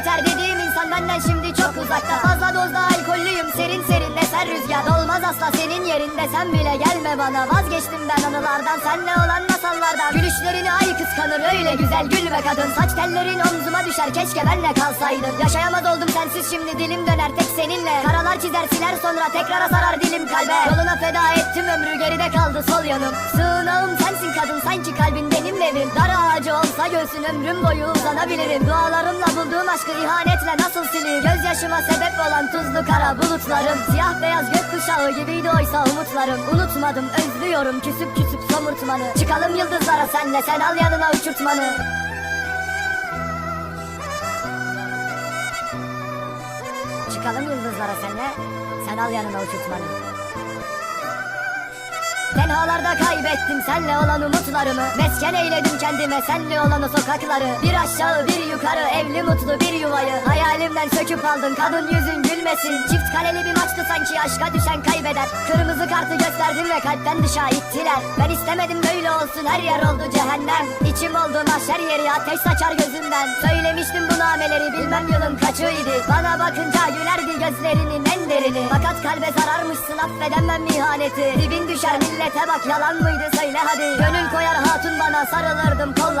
yeter dediğim insan benden şimdi çok uzakta. Fazla dozda alkollüyüm serin serin eser rüzgar. Olmaz asla senin yerinde sen bile gelme bana. Vazgeçtim ben anılardan senle olan masallardan. Gülüşlerini ay kıskanır öyle güzel gülme kadın. Saç tellerin omzuma düşer keşke benle kalsaydın Yaşayamaz oldum sensiz şimdi dilim döner tek seninle. Karalar çizer siler sonra tekrara sarar dilim kalbe. Yoluna feda ettim ömrü geride kaldı sol yanım. Sığınağım sensin kadın sanki kalbin benim evim. Dar ağacı olsa göğsün ömrüm boyu uzanabilirim. Dualarımla bulduğum aşkı ihanetle nasıl sileyim? Gözyaşıma sebep olan tuzlu kara bulutlarım. Siyah beyaz gökkuşağı gibiydi oysa umutlarım. Unutmadım özlüyorum küsüp küsüp somurtmanı. Çıkalım yıldızlara senle sen al yanına uçurtmanı. Çıkalım yıldızlara senle. Sen al yanına uçurtmanı. Tenhalarda kaybettim senle olan umutlarımı. Mesken eyledim kendime senle olan sokakları. Bir aşağı bir yukarı evli mutlu bir yuvayı Hayalimden söküp aldın. Kadın yüzün gülmesin. Çift kaleli bir maçtı sanki. Aşka düşen kaybeder. Kırmızı kartı gösterdim ve kalpten dışa ittiler. Ben istemedim böyle olsun. Her yer oldu cehennem. İçim oldu mahşer yeri. Ateş saçar gözümden. Söylemiştim bu nameleri. Bilmem yılın kaçıydı Bana bakınca gülerdi gözlerinin en derini. Fakat kalbe zararmışsın. Affedemem ihaneti. Dibin düşer millete bak. Yalan mıydı? Söyle hadi. Gönül koyar hatun bana. Sarılırdım kolları